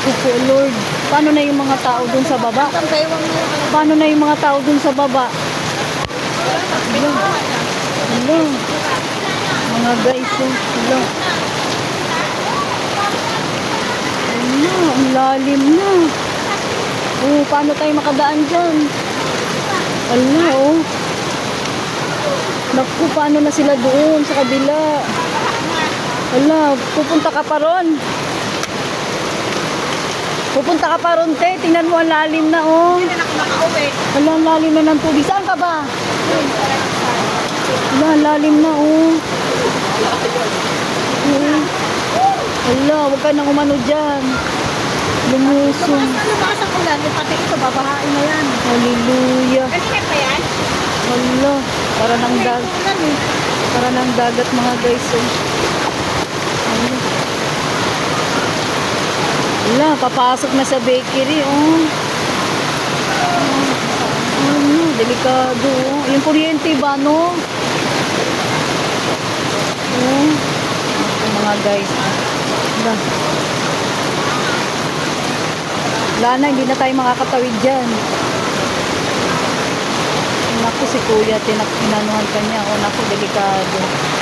ko po, Lord. Paano na yung mga tao dun sa baba? Paano na yung mga tao dun sa baba? Hello. Hello. Mga guys. Hello. Ano, ang lalim na. Oh, paano tayo makadaan dyan? Ala, oh. Naku, paano na sila doon sa kabila? Ala, pupunta ka pa ron. Pupunta ka pa ron, te. Tingnan mo, ang lalim na, oh. Hindi na ako makauwi. Ala, ang lalim na ng tubig. Saan ka ba? Ala, ang lalim na, oh. Oo. Ala, huwag ka nang umano dyan. Lumusong. Lumakas na lumakas ang ulan. Pati ito, babahain na yan. Hallelujah. Kanina pa yan? Ala, para ng dag Ulan eh. para ng dagat mga guys. Oh. Ala, papasok na sa bakery, oh. Ano, delikado. oh. Yung kuryente ba, no? Oh. Mga guys. Ala. Wala na, hindi na tayo makakatawid dyan. Naku, si kuya, tinak inanuhan ka niya. O, naku, delikado.